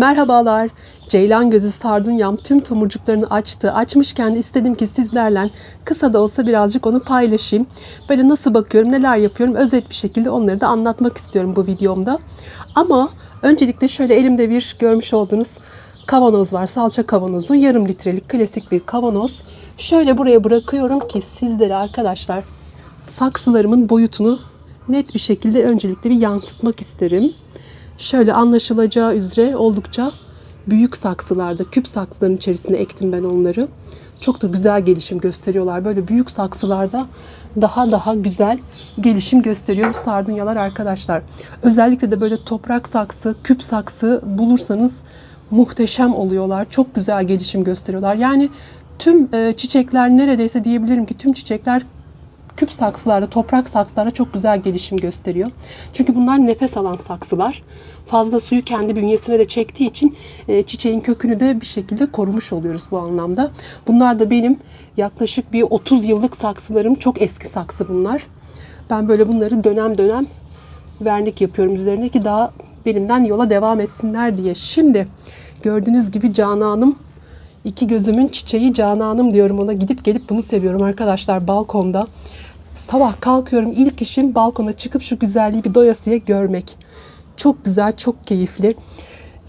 Merhabalar. Ceylan gözü sardunyam tüm tomurcuklarını açtı. Açmışken istedim ki sizlerle kısa da olsa birazcık onu paylaşayım. Böyle nasıl bakıyorum, neler yapıyorum özet bir şekilde onları da anlatmak istiyorum bu videomda. Ama öncelikle şöyle elimde bir görmüş olduğunuz kavanoz var. Salça kavanozu. Yarım litrelik klasik bir kavanoz. Şöyle buraya bırakıyorum ki sizlere arkadaşlar saksılarımın boyutunu net bir şekilde öncelikle bir yansıtmak isterim. Şöyle anlaşılacağı üzere oldukça büyük saksılarda, küp saksıların içerisine ektim ben onları. Çok da güzel gelişim gösteriyorlar. Böyle büyük saksılarda daha daha güzel gelişim gösteriyor bu sardunyalar arkadaşlar. Özellikle de böyle toprak saksı, küp saksı bulursanız muhteşem oluyorlar. Çok güzel gelişim gösteriyorlar. Yani tüm e, çiçekler neredeyse diyebilirim ki tüm çiçekler küp saksılarda, toprak saksılarda çok güzel gelişim gösteriyor. Çünkü bunlar nefes alan saksılar. Fazla suyu kendi bünyesine de çektiği için e, çiçeğin kökünü de bir şekilde korumuş oluyoruz bu anlamda. Bunlar da benim yaklaşık bir 30 yıllık saksılarım. Çok eski saksı bunlar. Ben böyle bunları dönem dönem vernik yapıyorum üzerine ki daha benimden yola devam etsinler diye. Şimdi gördüğünüz gibi Canan'ım iki gözümün çiçeği Canan'ım diyorum ona gidip gelip bunu seviyorum arkadaşlar balkonda. Sabah kalkıyorum ilk işim balkona çıkıp şu güzelliği bir doyasıya görmek. Çok güzel, çok keyifli.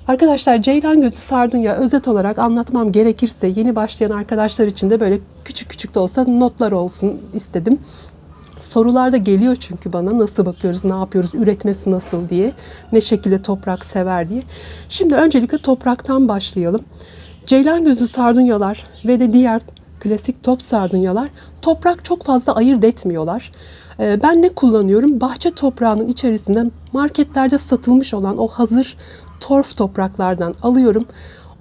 Arkadaşlar Ceylan Gözü Sardunya özet olarak anlatmam gerekirse yeni başlayan arkadaşlar için de böyle küçük küçük de olsa notlar olsun istedim. Sorular da geliyor çünkü bana nasıl bakıyoruz, ne yapıyoruz, üretmesi nasıl diye, ne şekilde toprak sever diye. Şimdi öncelikle topraktan başlayalım. Ceylan gözü sardunyalar ve de diğer klasik top sardunyalar toprak çok fazla ayırt etmiyorlar. Ee, Ben ne kullanıyorum? Bahçe toprağının içerisinde marketlerde satılmış olan o hazır torf topraklardan alıyorum.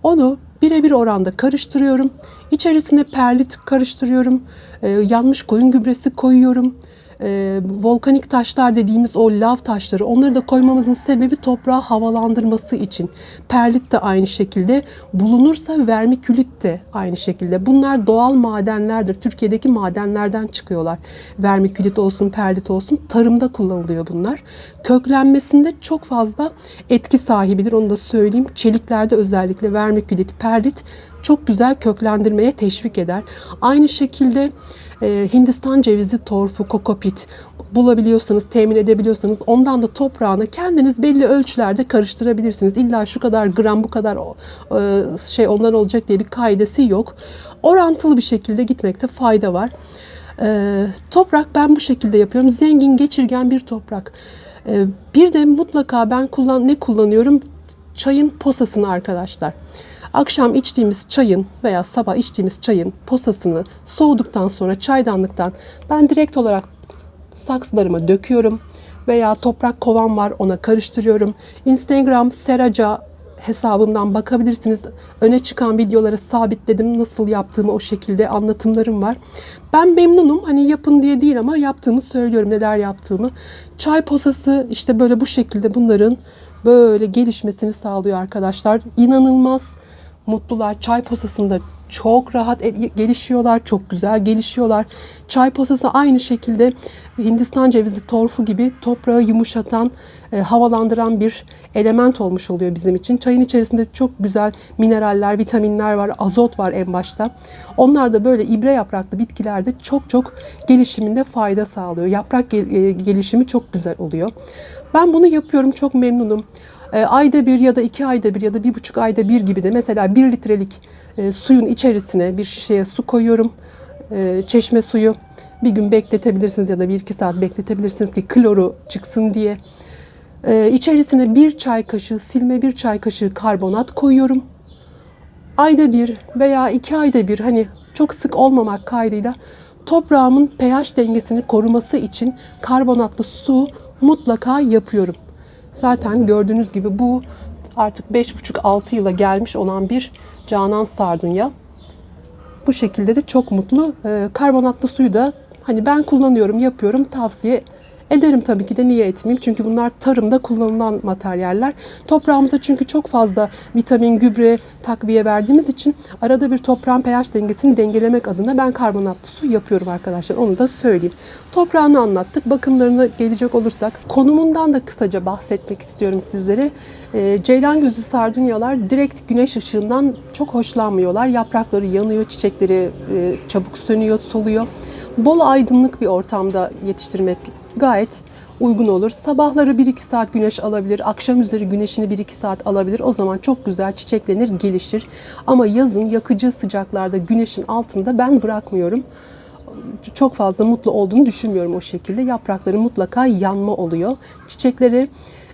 Onu birebir oranda karıştırıyorum. İçerisine perlit karıştırıyorum. Ee, yanmış koyun gübresi koyuyorum. Ee, volkanik taşlar dediğimiz o lav taşları onları da koymamızın sebebi toprağı havalandırması için. Perlit de aynı şekilde bulunursa vermikülit de aynı şekilde. Bunlar doğal madenlerdir. Türkiye'deki madenlerden çıkıyorlar. Vermikülit olsun, perlit olsun tarımda kullanılıyor bunlar. Köklenmesinde çok fazla etki sahibidir onu da söyleyeyim. Çeliklerde özellikle vermikülit, perlit çok güzel köklendirmeye teşvik eder. Aynı şekilde e, Hindistan cevizi torfu, kokopit bulabiliyorsanız, temin edebiliyorsanız ondan da toprağına kendiniz belli ölçülerde karıştırabilirsiniz. İlla şu kadar gram bu kadar e, şey ondan olacak diye bir kaidesi yok. Orantılı bir şekilde gitmekte fayda var. E, toprak ben bu şekilde yapıyorum. Zengin, geçirgen bir toprak. E, bir de mutlaka ben kullan ne kullanıyorum? Çayın posasını arkadaşlar. Akşam içtiğimiz çayın veya sabah içtiğimiz çayın posasını soğuduktan sonra çaydanlıktan ben direkt olarak saksılarıma döküyorum veya toprak kovan var ona karıştırıyorum. Instagram Seraca hesabımdan bakabilirsiniz. Öne çıkan videoları sabitledim. Nasıl yaptığımı o şekilde anlatımlarım var. Ben memnunum. Hani yapın diye değil ama yaptığımı söylüyorum. Neler yaptığımı. Çay posası işte böyle bu şekilde bunların böyle gelişmesini sağlıyor arkadaşlar. İnanılmaz mutlular. Çay posasında çok rahat e- gelişiyorlar, çok güzel gelişiyorlar. Çay posası aynı şekilde Hindistan cevizi torfu gibi toprağı yumuşatan, e, havalandıran bir element olmuş oluyor bizim için. Çayın içerisinde çok güzel mineraller, vitaminler var, azot var en başta. Onlar da böyle ibre yapraklı bitkilerde çok çok gelişiminde fayda sağlıyor. Yaprak gel- e, gelişimi çok güzel oluyor. Ben bunu yapıyorum, çok memnunum. E, ayda bir ya da iki ayda bir ya da bir buçuk ayda bir gibi de mesela bir litrelik e, suyun içerisine bir şişeye su koyuyorum. E, çeşme suyu bir gün bekletebilirsiniz ya da bir iki saat bekletebilirsiniz ki kloru çıksın diye. E, içerisine bir çay kaşığı silme bir çay kaşığı karbonat koyuyorum. Ayda bir veya iki ayda bir hani çok sık olmamak kaydıyla toprağımın pH dengesini koruması için karbonatlı su mutlaka yapıyorum. Zaten gördüğünüz gibi bu artık 5,5-6 yıla gelmiş olan bir Canan Sardunya. Bu şekilde de çok mutlu. Ee, karbonatlı suyu da hani ben kullanıyorum, yapıyorum, tavsiye Ederim tabii ki de niye etmeyeyim? Çünkü bunlar tarımda kullanılan materyaller. Toprağımıza çünkü çok fazla vitamin, gübre, takviye verdiğimiz için arada bir toprağın pH dengesini dengelemek adına ben karbonatlı su yapıyorum arkadaşlar. Onu da söyleyeyim. Toprağını anlattık. Bakımlarına gelecek olursak konumundan da kısaca bahsetmek istiyorum sizlere. Ee, Ceylan gözü sardunyalar direkt güneş ışığından çok hoşlanmıyorlar. Yaprakları yanıyor, çiçekleri e, çabuk sönüyor, soluyor. Bol aydınlık bir ortamda yetiştirmek gayet uygun olur. Sabahları 1-2 saat güneş alabilir, akşam üzeri güneşini 1-2 saat alabilir. O zaman çok güzel çiçeklenir, gelişir. Ama yazın yakıcı sıcaklarda güneşin altında ben bırakmıyorum. Çok fazla mutlu olduğunu düşünmüyorum o şekilde. Yaprakları mutlaka yanma oluyor. Çiçekleri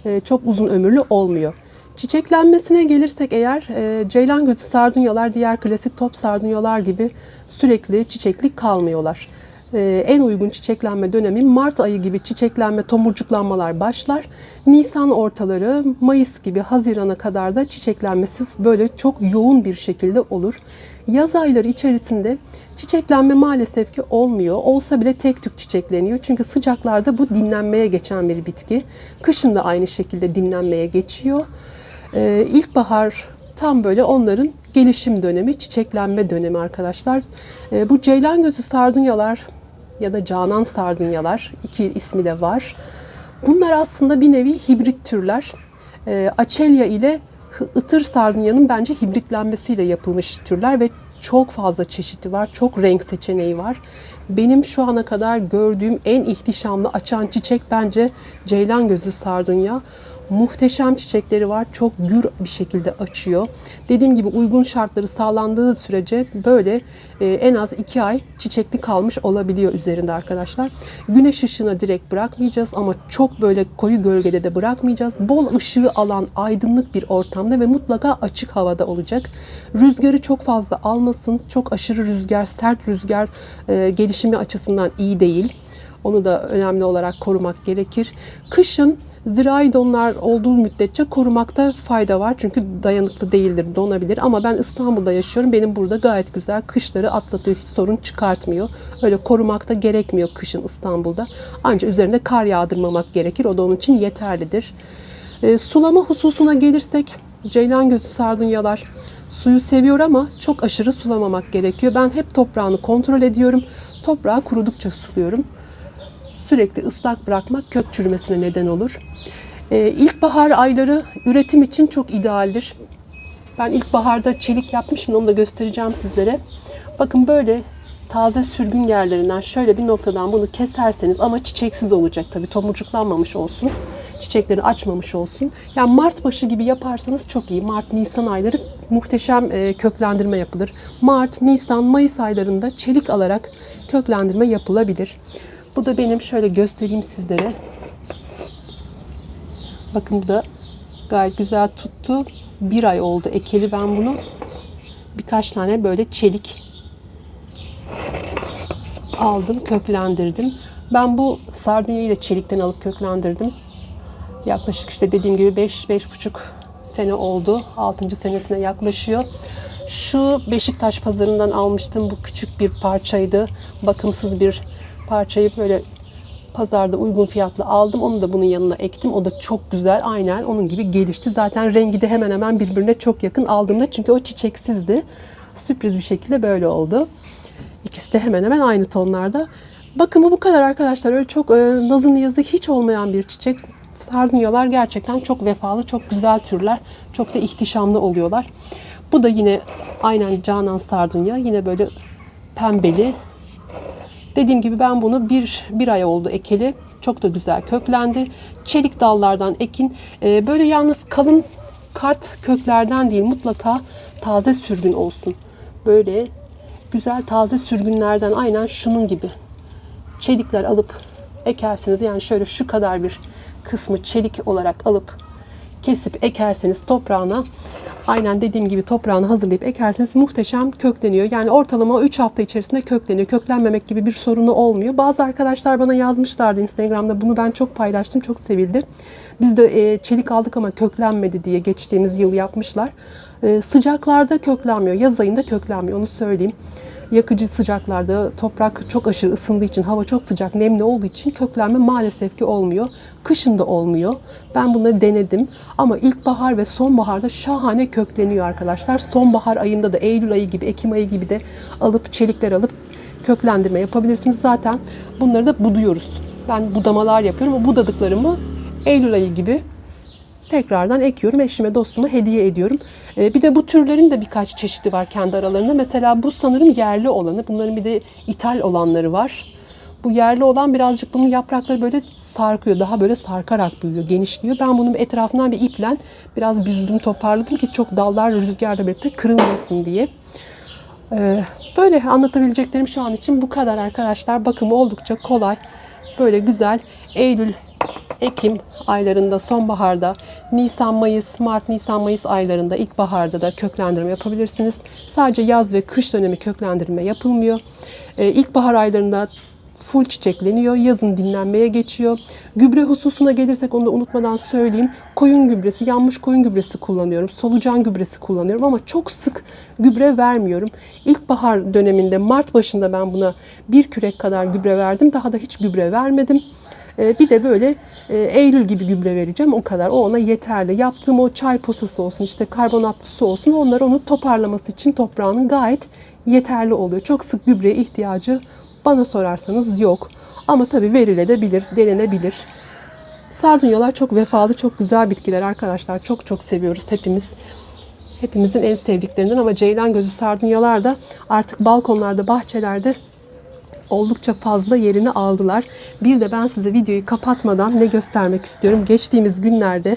e, çok uzun ömürlü olmuyor. Çiçeklenmesine gelirsek eğer e, ceylan gözü sardunyalar diğer klasik top sardunyalar gibi sürekli çiçeklik kalmıyorlar. E, en uygun çiçeklenme dönemi Mart ayı gibi çiçeklenme, tomurcuklanmalar başlar. Nisan ortaları, Mayıs gibi Haziran'a kadar da çiçeklenmesi böyle çok yoğun bir şekilde olur. Yaz ayları içerisinde çiçeklenme maalesef ki olmuyor. Olsa bile tek tük çiçekleniyor. Çünkü sıcaklarda bu dinlenmeye geçen bir bitki. Kışın da aynı şekilde dinlenmeye geçiyor. Ee, ilkbahar tam böyle onların gelişim dönemi, çiçeklenme dönemi arkadaşlar. Ee, bu ceylan gözü sardunyalar ya da canan sardunyalar iki ismi de var. Bunlar aslında bir nevi hibrit türler. Ee, Açelya ile ıtır sardunyanın bence hibritlenmesiyle yapılmış türler ve çok fazla çeşidi var, çok renk seçeneği var. Benim şu ana kadar gördüğüm en ihtişamlı açan çiçek bence ceylan gözü sardunya. Muhteşem çiçekleri var. Çok gür bir şekilde açıyor. Dediğim gibi uygun şartları sağlandığı sürece böyle e, en az 2 ay çiçekli kalmış olabiliyor üzerinde arkadaşlar. Güneş ışığına direkt bırakmayacağız ama çok böyle koyu gölgede de bırakmayacağız. Bol ışığı alan aydınlık bir ortamda ve mutlaka açık havada olacak. Rüzgarı çok fazla almasın. Çok aşırı rüzgar, sert rüzgar e, gelişimi açısından iyi değil. Onu da önemli olarak korumak gerekir. Kışın zirai donlar olduğu müddetçe korumakta fayda var. Çünkü dayanıklı değildir, donabilir. Ama ben İstanbul'da yaşıyorum. Benim burada gayet güzel kışları atlatıyor. Hiç sorun çıkartmıyor. Öyle korumakta gerekmiyor kışın İstanbul'da. Ancak üzerine kar yağdırmamak gerekir. O da onun için yeterlidir. E, sulama hususuna gelirsek ceylan gözü sardunyalar suyu seviyor ama çok aşırı sulamamak gerekiyor. Ben hep toprağını kontrol ediyorum. Toprağı kurudukça suluyorum sürekli ıslak bırakmak kök çürümesine neden olur. Ee, ilkbahar ayları üretim için çok idealdir. Ben ilkbaharda çelik yapmışım onu da göstereceğim sizlere. Bakın böyle taze sürgün yerlerinden şöyle bir noktadan bunu keserseniz ama çiçeksiz olacak tabii tomurcuklanmamış olsun. Çiçekleri açmamış olsun. Yani Mart başı gibi yaparsanız çok iyi. Mart, Nisan ayları muhteşem e, köklendirme yapılır. Mart, Nisan, Mayıs aylarında çelik alarak köklendirme yapılabilir. Bu da benim şöyle göstereyim sizlere. Bakın bu da gayet güzel tuttu. Bir ay oldu ekeli ben bunu. Birkaç tane böyle çelik aldım, köklendirdim. Ben bu sardunyayı da çelikten alıp köklendirdim. Yaklaşık işte dediğim gibi 5-5,5 sene oldu. 6. senesine yaklaşıyor. Şu Beşiktaş pazarından almıştım. Bu küçük bir parçaydı. Bakımsız bir parçayı böyle pazarda uygun fiyatlı aldım. Onu da bunun yanına ektim. O da çok güzel. Aynen onun gibi gelişti. Zaten rengi de hemen hemen birbirine çok yakın aldığımda. Çünkü o çiçeksizdi. Sürpriz bir şekilde böyle oldu. İkisi de hemen hemen aynı tonlarda. Bakımı bu kadar arkadaşlar. Öyle çok e, nazı niyazı hiç olmayan bir çiçek. Sardunyalar gerçekten çok vefalı, çok güzel türler. Çok da ihtişamlı oluyorlar. Bu da yine aynen Canan Sardunya. Yine böyle pembeli, Dediğim gibi ben bunu bir, bir ay oldu ekeli. Çok da güzel köklendi. Çelik dallardan ekin. Ee, böyle yalnız kalın kart köklerden değil mutlaka taze sürgün olsun. Böyle güzel taze sürgünlerden aynen şunun gibi çelikler alıp ekersiniz. Yani şöyle şu kadar bir kısmı çelik olarak alıp kesip ekerseniz toprağına aynen dediğim gibi toprağını hazırlayıp ekerseniz muhteşem kökleniyor. Yani ortalama 3 hafta içerisinde kökleniyor. Köklenmemek gibi bir sorunu olmuyor. Bazı arkadaşlar bana yazmışlardı Instagram'da. Bunu ben çok paylaştım. Çok sevildi. Biz de e, çelik aldık ama köklenmedi diye geçtiğimiz yıl yapmışlar. E, sıcaklarda köklenmiyor. Yaz ayında köklenmiyor. Onu söyleyeyim. Yakıcı sıcaklarda toprak çok aşırı ısındığı için, hava çok sıcak, nemli olduğu için köklenme maalesef ki olmuyor. Kışın da olmuyor. Ben bunları denedim ama ilkbahar ve sonbaharda şahane kökleniyor arkadaşlar. Sonbahar ayında da Eylül ayı gibi, Ekim ayı gibi de alıp çelikler alıp köklendirme yapabilirsiniz. Zaten bunları da buduyoruz. Ben budamalar yapıyorum. O budadıklarımı Eylül ayı gibi tekrardan ekiyorum. Eşime, dostuma hediye ediyorum. Ee, bir de bu türlerin de birkaç çeşidi var kendi aralarında. Mesela bu sanırım yerli olanı. Bunların bir de ithal olanları var. Bu yerli olan birazcık bunun yaprakları böyle sarkıyor. Daha böyle sarkarak büyüyor, genişliyor. Ben bunun etrafından bir iple biraz büzdüm, toparladım ki çok dallar rüzgarla birlikte kırılmasın diye. Ee, böyle anlatabileceklerim şu an için bu kadar arkadaşlar. Bakımı oldukça kolay. Böyle güzel Eylül, Ekim aylarında, sonbaharda, Nisan, Mayıs, Mart, Nisan, Mayıs aylarında, ilkbaharda da köklendirme yapabilirsiniz. Sadece yaz ve kış dönemi köklendirme yapılmıyor. Ee, ilkbahar aylarında full çiçekleniyor. Yazın dinlenmeye geçiyor. Gübre hususuna gelirsek onu da unutmadan söyleyeyim. Koyun gübresi, yanmış koyun gübresi kullanıyorum. Solucan gübresi kullanıyorum ama çok sık gübre vermiyorum. İlkbahar döneminde Mart başında ben buna bir kürek kadar gübre verdim. Daha da hiç gübre vermedim. Ee, Bir de böyle e, Eylül gibi gübre vereceğim o kadar. O ona yeterli. Yaptığım o çay posası olsun işte karbonatlı su olsun onlar onu toparlaması için toprağının gayet yeterli oluyor. Çok sık gübreye ihtiyacı bana sorarsanız yok. Ama tabii verilebilir, denenebilir. Sardunyalar çok vefalı, çok güzel bitkiler arkadaşlar. Çok çok seviyoruz hepimiz. Hepimizin en sevdiklerinden ama ceylan gözü sardunyalar da artık balkonlarda, bahçelerde oldukça fazla yerini aldılar. Bir de ben size videoyu kapatmadan ne göstermek istiyorum. Geçtiğimiz günlerde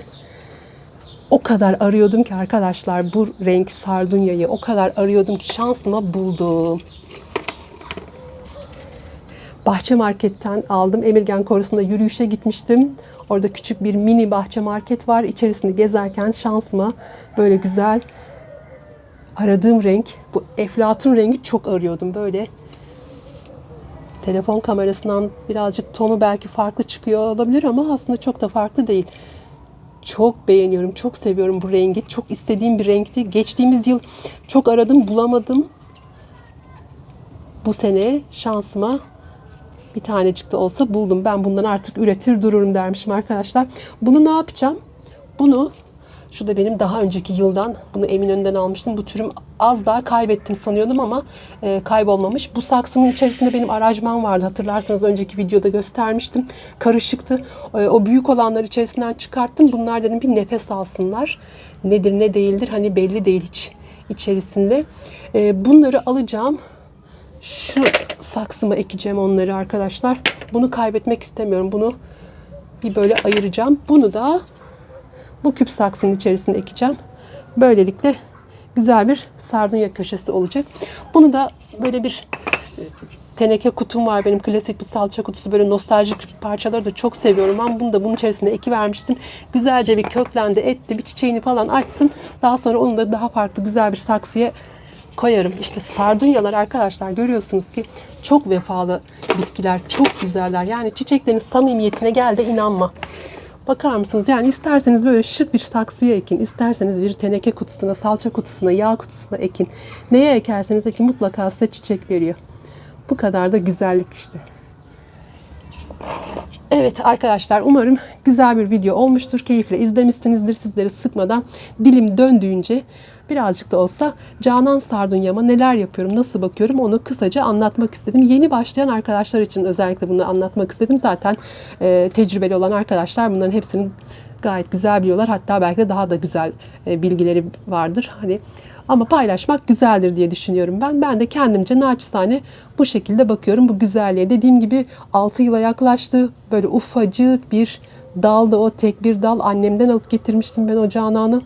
o kadar arıyordum ki arkadaşlar bu renk sardunyayı o kadar arıyordum ki şansıma buldum. Bahçe marketten aldım. Emirgen Korusu'nda yürüyüşe gitmiştim. Orada küçük bir mini bahçe market var. İçerisinde gezerken şansıma böyle güzel aradığım renk, bu eflatun rengi çok arıyordum. Böyle telefon kamerasından birazcık tonu belki farklı çıkıyor olabilir ama aslında çok da farklı değil. Çok beğeniyorum, çok seviyorum bu rengi. Çok istediğim bir renkti. Geçtiğimiz yıl çok aradım, bulamadım. Bu sene şansıma bir tanecik de olsa buldum. Ben bundan artık üretir dururum dermişim arkadaşlar. Bunu ne yapacağım? Bunu şu da benim daha önceki yıldan bunu Eminönü'nden almıştım. Bu türüm az daha kaybettim sanıyordum ama e, kaybolmamış. Bu saksımın içerisinde benim aracman vardı. Hatırlarsanız önceki videoda göstermiştim. Karışıktı. E, o büyük olanları içerisinden çıkarttım. Bunlar dedim bir nefes alsınlar. Nedir ne değildir hani belli değil hiç içerisinde. E, bunları alacağım. Şu saksıma ekeceğim onları arkadaşlar. Bunu kaybetmek istemiyorum. Bunu bir böyle ayıracağım. Bunu da bu küp saksının içerisine ekeceğim. Böylelikle güzel bir sardunya köşesi olacak. Bunu da böyle bir e, teneke kutum var benim klasik bir salça kutusu böyle nostaljik parçaları da çok seviyorum. Ben bunu da bunun içerisine eki vermiştim. Güzelce bir köklendi etti bir çiçeğini falan açsın. Daha sonra onu da daha farklı güzel bir saksıya koyarım. İşte sardunyalar arkadaşlar görüyorsunuz ki çok vefalı bitkiler, çok güzeller. Yani çiçeklerin samimiyetine gel de inanma. Bakar mısınız? Yani isterseniz böyle şık bir saksıya ekin, isterseniz bir teneke kutusuna, salça kutusuna, yağ kutusuna ekin. Neye ekerseniz ekin mutlaka size çiçek veriyor. Bu kadar da güzellik işte. Evet arkadaşlar umarım güzel bir video olmuştur. Keyifle izlemişsinizdir. Sizleri sıkmadan dilim döndüğünce birazcık da olsa Canan Sardunya'ma neler yapıyorum, nasıl bakıyorum onu kısaca anlatmak istedim. Yeni başlayan arkadaşlar için özellikle bunu anlatmak istedim. Zaten e, tecrübeli olan arkadaşlar bunların hepsini gayet güzel biliyorlar. Hatta belki de daha da güzel e, bilgileri vardır. Hani ama paylaşmak güzeldir diye düşünüyorum ben. Ben de kendimce naçizane bu şekilde bakıyorum bu güzelliğe. Dediğim gibi 6 yıla yaklaştı. Böyle ufacık bir daldı o tek bir dal. Annemden alıp getirmiştim ben o Canan'ı.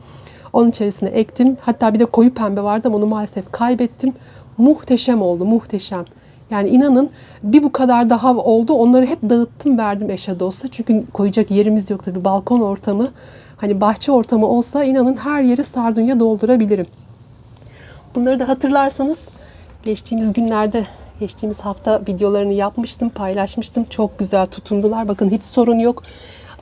Onun içerisine ektim. Hatta bir de koyu pembe vardı ama onu maalesef kaybettim. Muhteşem oldu, muhteşem. Yani inanın bir bu kadar daha oldu. Onları hep dağıttım verdim eşe dosta. Çünkü koyacak yerimiz yok tabii. Balkon ortamı, hani bahçe ortamı olsa inanın her yeri sardunya doldurabilirim. Bunları da hatırlarsanız geçtiğimiz günlerde, geçtiğimiz hafta videolarını yapmıştım, paylaşmıştım. Çok güzel tutundular. Bakın hiç sorun yok.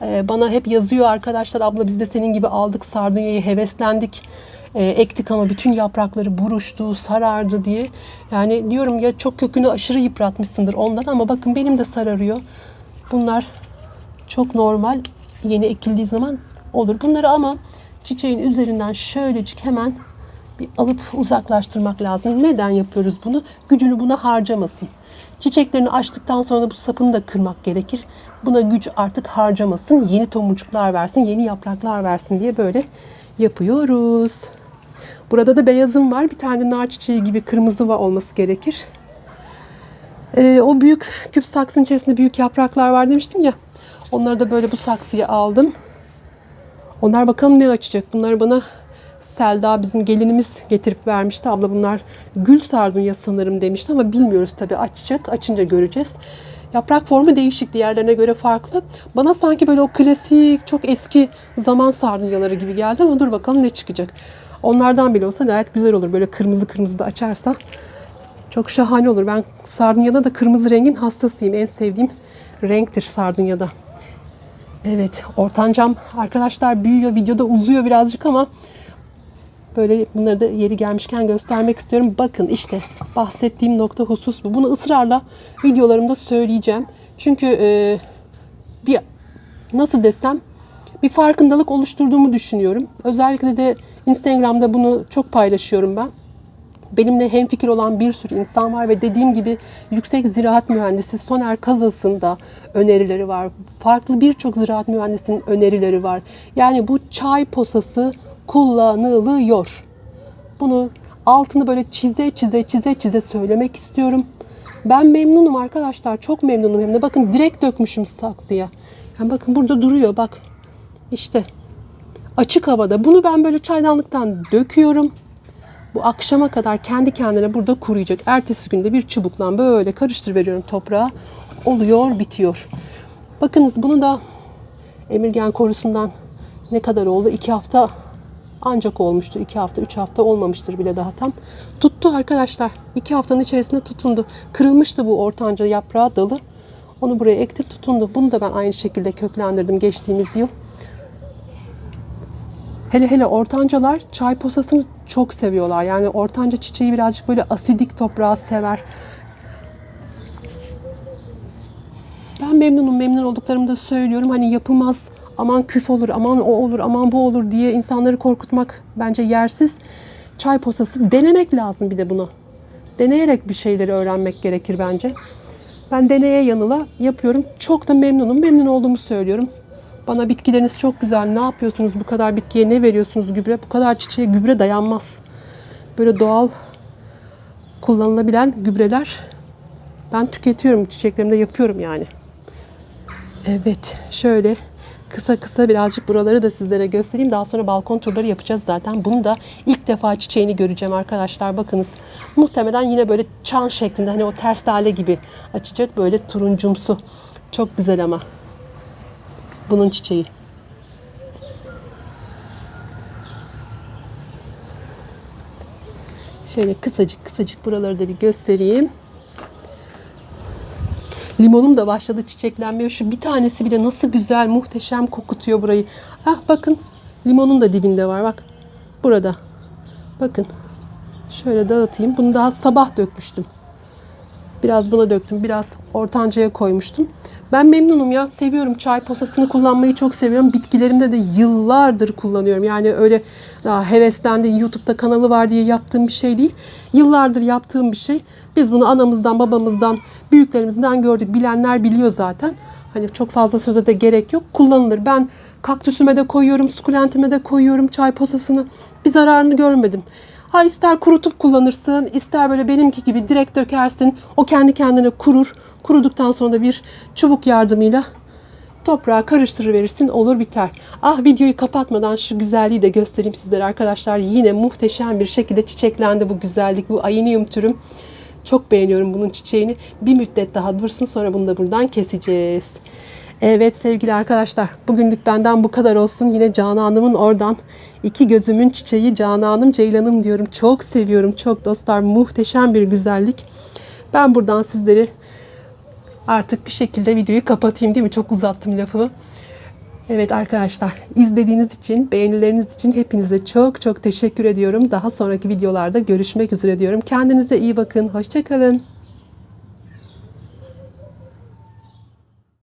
Ee, Bana hep yazıyor arkadaşlar abla biz de senin gibi aldık sardunyayı heveslendik. e, ektik ama bütün yaprakları buruştu, sarardı diye. Yani diyorum ya çok kökünü aşırı yıpratmışsındır ondan ama bakın benim de sararıyor. Bunlar çok normal yeni ekildiği zaman olur. Bunları ama çiçeğin üzerinden şöylecik hemen bir alıp uzaklaştırmak lazım. Neden yapıyoruz bunu? Gücünü buna harcamasın. Çiçeklerini açtıktan sonra da bu sapını da kırmak gerekir. Buna güç artık harcamasın. Yeni tomurcuklar versin, yeni yapraklar versin diye böyle yapıyoruz. Burada da beyazım var. Bir tane nar çiçeği gibi kırmızı var olması gerekir. Ee, o büyük küp saksının içerisinde büyük yapraklar var demiştim ya. Onları da böyle bu saksıya aldım. Onlar bakalım ne açacak. Bunları bana Selda bizim gelinimiz getirip vermişti. Abla bunlar gül sardunya sanırım demişti ama bilmiyoruz tabii açacak. Açınca göreceğiz. Yaprak formu değişik diğerlerine göre farklı. Bana sanki böyle o klasik çok eski zaman sardunyaları gibi geldi ama dur bakalım ne çıkacak. Onlardan bile olsa gayet güzel olur. Böyle kırmızı kırmızı da açarsa çok şahane olur. Ben sardunyada da kırmızı rengin hastasıyım. En sevdiğim renktir sardunyada. Evet, ortancam arkadaşlar büyüyor. Videoda uzuyor birazcık ama böyle bunları da yeri gelmişken göstermek istiyorum. Bakın işte bahsettiğim nokta husus bu. Bunu ısrarla videolarımda söyleyeceğim. Çünkü e, bir nasıl desem bir farkındalık oluşturduğumu düşünüyorum. Özellikle de Instagram'da bunu çok paylaşıyorum ben. Benimle hemfikir olan bir sürü insan var ve dediğim gibi yüksek ziraat mühendisi Soner Kazası'nda önerileri var. Farklı birçok ziraat mühendisinin önerileri var. Yani bu çay posası kullanılıyor. Bunu altını böyle çize çize çize çize söylemek istiyorum. Ben memnunum arkadaşlar. Çok memnunum hem de. Bakın direkt dökmüşüm saksıya. Yani bakın burada duruyor bak. İşte açık havada. Bunu ben böyle çaydanlıktan döküyorum. Bu akşama kadar kendi kendine burada kuruyacak. Ertesi günde bir çubukla böyle karıştır veriyorum toprağa. Oluyor, bitiyor. Bakınız bunu da Emirgen korusundan ne kadar oldu? İki hafta ancak olmuştur. iki hafta, üç hafta olmamıştır bile daha tam. Tuttu arkadaşlar. İki haftanın içerisinde tutundu. Kırılmıştı bu ortanca yaprağı dalı. Onu buraya ektim tutundu. Bunu da ben aynı şekilde köklendirdim geçtiğimiz yıl. Hele hele ortancalar çay posasını çok seviyorlar. Yani ortanca çiçeği birazcık böyle asidik toprağı sever. Ben memnunum. Memnun olduklarımı da söylüyorum. Hani yapılmaz aman küf olur, aman o olur, aman bu olur diye insanları korkutmak bence yersiz. Çay posası denemek lazım bir de bunu. Deneyerek bir şeyleri öğrenmek gerekir bence. Ben deneye yanıla yapıyorum. Çok da memnunum. Memnun olduğumu söylüyorum. Bana bitkileriniz çok güzel. Ne yapıyorsunuz bu kadar bitkiye? Ne veriyorsunuz gübre? Bu kadar çiçeğe gübre dayanmaz. Böyle doğal kullanılabilen gübreler ben tüketiyorum. Çiçeklerimde yapıyorum yani. Evet. Şöyle kısa kısa birazcık buraları da sizlere göstereyim. Daha sonra balkon turları yapacağız zaten. Bunu da ilk defa çiçeğini göreceğim arkadaşlar. Bakınız muhtemelen yine böyle çan şeklinde hani o ters lale gibi açacak böyle turuncumsu. Çok güzel ama bunun çiçeği. Şöyle kısacık kısacık buraları da bir göstereyim. Limonum da başladı çiçeklenmeye. Şu bir tanesi bile nasıl güzel, muhteşem kokutuyor burayı. Ah bakın limonun da dibinde var bak. Burada. Bakın. Şöyle dağıtayım. Bunu daha sabah dökmüştüm. Biraz buna döktüm. Biraz ortancaya koymuştum. Ben memnunum ya. Seviyorum. Çay posasını kullanmayı çok seviyorum. Bitkilerimde de yıllardır kullanıyorum. Yani öyle daha heveslendi YouTube'da kanalı var diye yaptığım bir şey değil. Yıllardır yaptığım bir şey. Biz bunu anamızdan, babamızdan, büyüklerimizden gördük. Bilenler biliyor zaten. Hani çok fazla söze de gerek yok. Kullanılır. Ben kaktüsüme de koyuyorum, sukulentime de koyuyorum çay posasını. Bir zararını görmedim. Ha ister kurutup kullanırsın, ister böyle benimki gibi direkt dökersin. O kendi kendine kurur. Kuruduktan sonra da bir çubuk yardımıyla toprağa karıştırıverirsin olur biter. Ah videoyu kapatmadan şu güzelliği de göstereyim sizlere arkadaşlar. Yine muhteşem bir şekilde çiçeklendi bu güzellik. Bu ayinium türüm. Çok beğeniyorum bunun çiçeğini. Bir müddet daha dursun sonra bunu da buradan keseceğiz. Evet sevgili arkadaşlar bugünlük benden bu kadar olsun. Yine Canan'ımın oradan iki gözümün çiçeği Canan'ım Ceylan'ım diyorum. Çok seviyorum çok dostlar muhteşem bir güzellik. Ben buradan sizleri artık bir şekilde videoyu kapatayım değil mi? Çok uzattım lafı. Evet arkadaşlar izlediğiniz için, beğenileriniz için hepinize çok çok teşekkür ediyorum. Daha sonraki videolarda görüşmek üzere diyorum. Kendinize iyi bakın. Hoşçakalın.